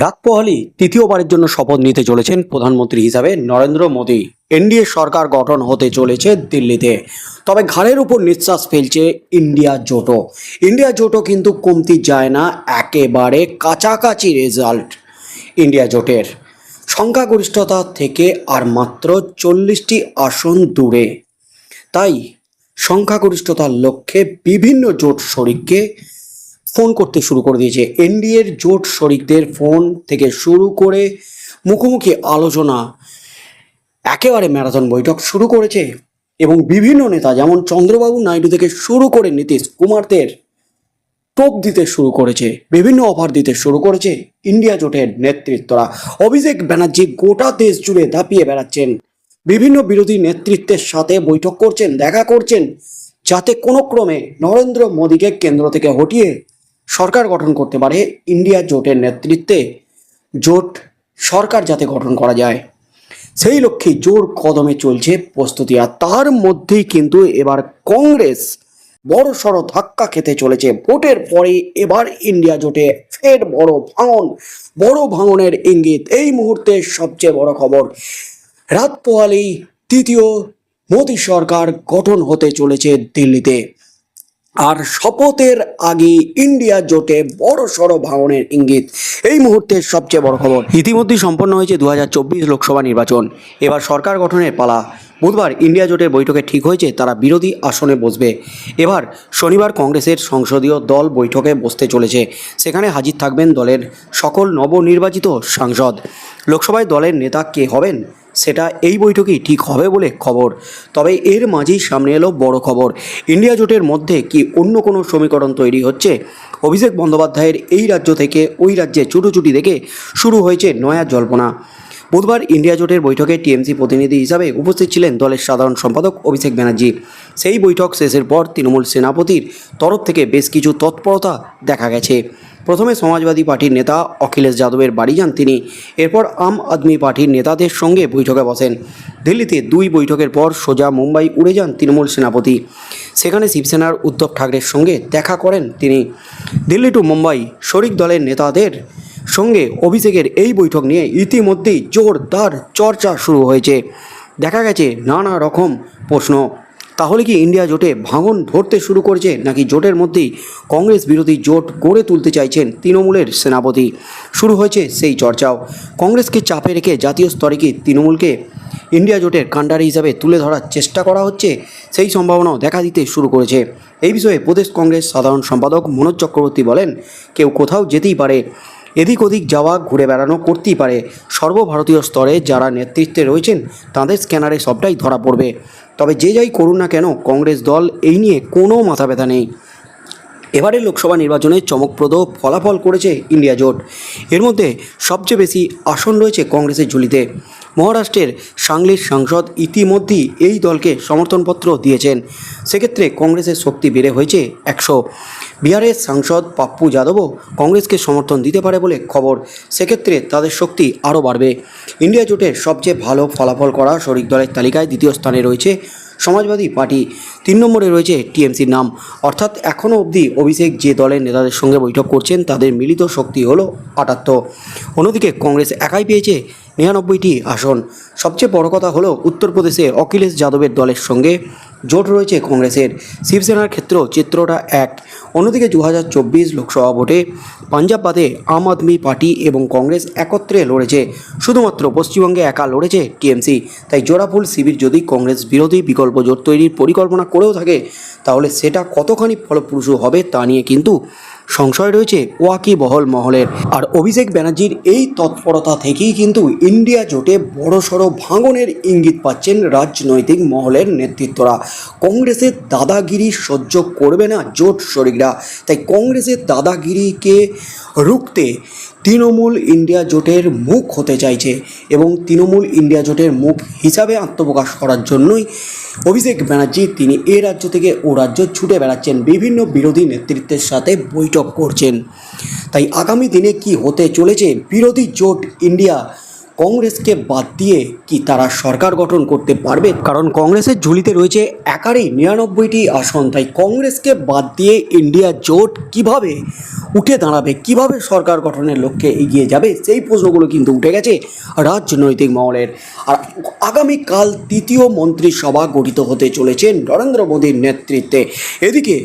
রাত পোহালি তৃতীয়বারের জন্য শপথ নিতে চলেছেন প্রধানমন্ত্রী হিসাবে নরেন্দ্র মোদী। এনডিএ সরকার গঠন হতে চলেছে দিল্লিতে। তবে ঘাড়ের উপর নিঃশ্বাস ফেলছে ইন্ডিয়া জোটও ইন্ডিয়া জোটও কিন্তু কমতি যায় না, একেবারে কাছাকাছি রেজাল্ট ইন্ডিয়া জোটের। সংখ্যাগরিষ্ঠতা থেকে আর মাত্র চল্লিশটি আসন দূরে। তাই সংখ্যাগরিষ্ঠতার লক্ষ্যে বিভিন্ন জোট শরিককে ফোন করতে শুরু করে দিয়েছে। এনডিএর জোট শরিকদের ফোন থেকে শুরু করে মুখোমুখি আলোচনা, একেবারে ম্যারাথন বৈঠক শুরু করেছে এবং বিভিন্ন নেতা যেমন চন্দ্রবাবু নাইডু থেকে শুরু করে নীতিশ কুমারদের টোপ দিতে শুরু করেছে, বিভিন্ন অফার দিতে শুরু করেছে ইন্ডিয়া জোটের নেতৃত্বরা। অভিষেক ব্যানার্জি গোটা দেশ জুড়ে দাপিয়ে বেড়াচ্ছেন, বিভিন্ন বিরোধী নেতৃত্বের সাথে বৈঠক করছেন, দেখা করছেন, যাতে কোনো ক্রমে নরেন্দ্র মোদীকে কেন্দ্র থেকে হটিয়ে সরকার গঠন করতে পারে, ইন্ডিয়া জোটের নেতৃত্বে জোট সরকার যাতে গঠন করা যায়। সেই লক্ষ্যে জোর কদমে চলছে প্রস্তুতি, আর তার মধ্যেই কিন্তু এবার কংগ্রেস বড় সড় ধাক্কা খেতে চলেছে। ভোটের পরে এবার ইন্ডিয়া জোটে ফের বড় ভাঙন, বড় ভাঙনের ইঙ্গিত, এই মুহূর্তে সবচেয়ে বড় খবর। রাত পোহালেই তৃতীয় মোদী সরকার গঠন হতে চলেছে দিল্লিতে। আর শপথের আগে ইন্ডিয়া জোটে বড় সড় ভাঙনের ইঙ্গিত। এই মুহূর্তে সবচেয়ে বড় খবর। ইতিমধ্যেই সম্পন্ন হয়েছে দু হাজার চব্বিশ লোকসভা নির্বাচন। এবার সরকার গঠনের পালা। বুধবার ইন্ডিয়া জোটের বৈঠকে ঠিক হয়েছে, তারা বিরোধী আসনে বসবে। এবার শনিবার কংগ্রেসের সংসদীয় দল বৈঠকে বসতে চলেছে। সেখানে হাজির থাকবেন দলের সকল নবনির্বাচিত সাংসদ। লোকসভায় দলের নেতা কে হবেন? সেটা এই বৈঠকেই ঠিক হবে বলে খবর। তবে এর মাঝেই সামনে এলো বড় খবর। ইন্ডিয়া জোটের মধ্যে কি অন্য কোনো সমীকরণ তৈরি হচ্ছে? অভিষেক বন্দ্যোপাধ্যায়ের এই রাজ্য থেকে ওই রাজ্যে ছুটোছুটি দেখে শুরু হয়েছে নয়া জল্পনা। বুধবার ইন্ডিয়া জোটের বৈঠকে টিএমসি প্রতিনিধি হিসাবে উপস্থিত ছিলেন দলের সাধারণ সম্পাদক অভিষেক ব্যানার্জি। সেই বৈঠক শেষের পর তৃণমূল সেনাপতির তরফ থেকে বেশ কিছু তৎপরতা দেখা গেছে। প্রথমে সমাজবাদী পার্টির নেতা অখিলেশ যাদবের বাড়ি যান তিনি। এরপর আম আদমি পার্টির নেতাদের সঙ্গে বৈঠকে বসেন। দিল্লিতে দুই বৈঠকের পর সোজা মুম্বাই উড়ে যান তৃণমূল সেনাপতি। সেখানে শিবসেনার উদ্ধব ঠাকরের সঙ্গে দেখা করেন তিনি। দিল্লি টু মুম্বাই শরিক দলের নেতাদের সঙ্গে অভিষেকের এই বৈঠক নিয়ে ইতিমধ্যেই জোরদার চর্চা শুরু হয়েছে। দেখা গেছে নানা রকম প্রশ্ন। তাহলে কি ইন্ডিয়া জোটে ভাঙন ধরতে শুরু করেছে নাকি জোটের মধ্যেই কংগ্রেস বিরোধী জোট গড়ে তুলতে চাইছেন তৃণমূলের সেনাপতি? শুরু হয়েছে সেই চর্চাও। কংগ্রেসকে চাপে রেখে জাতীয় স্তরে কি তৃণমূলকে ইন্ডিয়া জোটের কাণ্ডারি হিসাবে তুলে ধরার চেষ্টা করা হচ্ছে? সেই সম্ভাবনাও দেখা দিতে শুরু করেছে। এই বিষয়ে প্রদেশ কংগ্রেস সাধারণ সম্পাদক মনোজ চক্রবর্তী বলেন, কেউ কোথাও যেতেই পারে। এদিক ওদিক যাওয়া, ঘুরে বেড়ানো করতেই পারে। সর্বভারতীয় স্তরে যারা নেতৃত্বে রয়েছেন, তাদের স্ক্যানারে সবটাই ধরা পড়বে। তবে যে যাই করুন না কেন, কংগ্রেস দল এই নিয়ে কোনো মাথা ব্যথা নেই। এবারে লোকসভা নির্বাচনে চমকপ্রদ ফলাফল করেছে ইন্ডিয়া জোট। এর মধ্যে সবচেয়ে বেশি আসন রয়েছে কংগ্রেসের ঝুলিতে। মহারাষ্ট্রের সাংলির সাংসদ ইতিমধ্যেই এই দলকে সমর্থনপত্র দিয়েছেন। সেক্ষেত্রে কংগ্রেসের শক্তি বেড়ে হয়েছে একশো। বিহারের সাংসদ পাপ্পু যাদবও কংগ্রেসকে সমর্থন দিতে পারে বলে খবর। সেক্ষেত্রে তাদের শক্তি আরও বাড়বে। ইন্ডিয়া জোটের সবচেয়ে ভালো ফলাফল করা শরিক দলের তালিকায় দ্বিতীয় স্থানে রয়েছে সমাজবাদী পার্টি। তিন নম্বরে রয়েছে টিএমসির নাম। অর্থাৎ এখনও অবধি অভিষেক যে দলের নেতাদের সঙ্গে বৈঠক করছেন, তাদের মিলিত শক্তি হলো আটাত্তর। অন্যদিকে কংগ্রেস একাই পেয়েছে নিরানব্বইটি আসন। সবচেয়ে বড় কথা হলো উত্তরপ্রদেশে অখিলেশ যাদবের দলের সঙ্গে জোট রয়েছে কংগ্রেসের। শিবসেনার ক্ষেত্রেও চিত্রটা এক। অন্যদিকে দু হাজার চব্বিশ লোকসভা ভোটে পাঞ্জাব বাদে আম আদমি পার্টি এবং কংগ্রেস একত্রে লড়েছে। শুধুমাত্র পশ্চিমবঙ্গে একা লড়েছে টিএমসি। তাই জোড়াফুল শিবির যদি কংগ্রেস বিরোধী বিকল্প জোট তৈরির পরিকল্পনা করেও থাকে, তাহলে সেটা কতখানি ফলপ্রসূ হবে তা নিয়ে কিন্তু সংশয় রয়েছে ওয়াকি বহল মহলের। আর অভিষেক ব্যানার্জির এই তৎপরতা থেকেই কিন্তু ইন্ডিয়া জোটে বড়সড় ভাঙনের ইঙ্গিত পাচ্ছেন রাজনৈতিক মহলের নেতৃত্বরা। কংগ্রেসের দাদাগিরি সহ্য করবে না জোট শরিকরা। তাই কংগ্রেসের দাদাগিরিকে রুখতে তৃণমূল ইন্ডিয়া জোটের মুখ হতে চাইছে এবং তৃণমূল ইন্ডিয়া জোটের মুখ হিসাবে আত্মপ্রকাশ করার জন্যই অভিষেক ব্যানার্জি তিনি এ রাজ্য থেকে ও রাজ্য ছুটে বেড়াচ্ছেন। বিভিন্ন বিরোধী নেতৃত্বের সাথে বৈঠক করছেন। তাই আগামী দিনে কি হতে চলেছে? বিরোধী জোট ইন্ডিয়া কংগ্রেসকে বাদ দিয়ে কি তারা সরকার গঠন করতে পারবে? কারণ কংগ্রেসের ঝুলিতে রয়েছে একারই নিরানব্বইটি আসন। তাই কংগ্রেসকে বাদ দিয়ে ইন্ডিয়া জোট কীভাবে উঠে দাঁড়াবে, কীভাবে সরকার গঠনের লক্ষ্যে এগিয়ে যাবে, সেই প্রশ্নগুলো কিন্তু উঠে গেছে রাজনৈতিক মহলের। আর আগামীকাল তৃতীয় মন্ত্রিসভা গঠিত হতে চলেছে নরেন্দ্র মোদীর নেতৃত্বে। এদিকে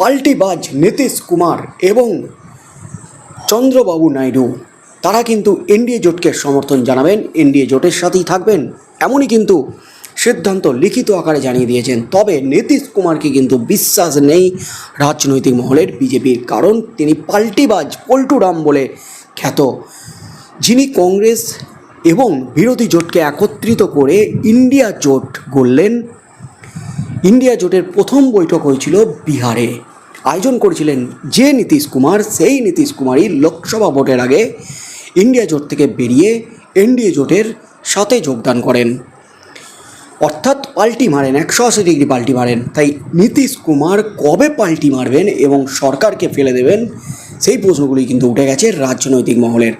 পাল্টিবাজ নীতিশ কুমার এবং চন্দ্রবাবু নাইডু তারা কিন্তু এনডিএ জোটকে সমর্থন জানাবেন, এনডিএ জোটের সাথেই থাকবেন, এমনই কিন্তু সিদ্ধান্ত লিখিত আকারে জানিয়ে দিয়েছেন। তবে নীতিশ কুমারকে কিন্তু বিশ্বাস নেই রাজনৈতিক মহলের বিজেপির, কারণ তিনি পাল্টিবাজ, পল্টুরাম বলে খ্যাত। যিনি কংগ্রেস এবং বিরোধী জোটকে একত্রিত করে ইন্ডিয়া জোট গড়লেন, ইন্ডিয়া জোটের প্রথম বৈঠক হয়েছিল বিহারে। আয়োজন করেছিলেন যে নীতিশ কুমার, সেই নীতিশ কুমারই লোকসভা ভোটের আগে ইন্ডিয়া জোট থেকে বেরিয়ে এনডিএ জোটের সাথে যোগদান করেন। অর্থাৎ পাল্টি মারেন, একশো আশি ডিগ্রি পাল্টি মারেন। তাই নীতিশ কুমার কবে পাল্টি মারবেন এবং সরকারকে ফেলে দেবেন, সেই প্রশ্নগুলি কিন্তু উঠে গেছে রাজনৈতিক মহলের।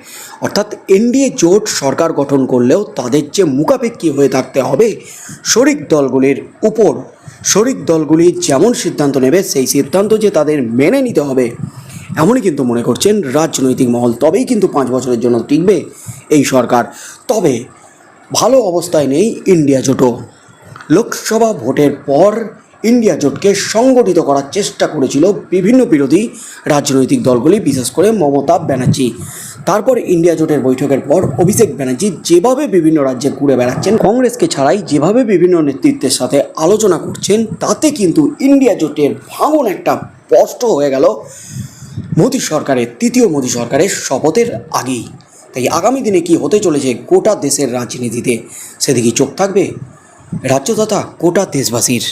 অর্থাৎ এনডিএ জোট সরকার গঠন করলেও তাদের যে মুখাপেক্ষী হয়ে থাকতে হবে শরিক দলগুলির উপর। শরিক দলগুলি যেমন সিদ্ধান্ত নেবে, সেই সিদ্ধান্ত যে তাদের মেনে নিতে হবে এমনই কিন্তু মনে করছেন রাজনৈতিক মহল। তবেই কিন্তু পাঁচ বছরের জন্য টিকবে এই সরকার। তবে ভালো অবস্থায় নেই ইন্ডিয়া জোটও। লোকসভা ভোটের পর ইন্ডিয়া জোটকে সংগঠিত করার চেষ্টা করেছিল বিভিন্ন বিরোধী রাজনৈতিক দলগুলি, বিশেষ করে মমতা ব্যানার্জি। তারপর ইন্ডিয়া জোটের বৈঠকের পর অভিষেক ব্যানার্জি যেভাবে বিভিন্ন রাজ্যে ঘুরে বেড়াচ্ছেন, কংগ্রেসকে ছাড়াই যেভাবে বিভিন্ন নেতৃত্বের সাথে আলোচনা করছেন, তাতে কিন্তু ইন্ডিয়া জোটের ভাঙন একটা স্পষ্ট হয়ে গেল। মোদী সরকারের, তৃতীয় মোদী সরকারের শপথের আগেই। তাই আগামী দিনে কি হতে চলেছে গোটা দেশের রাজনীতিতে? সেদিকে চোখ থাকবে রাজ্য তথা গোটা দেশবাসীর।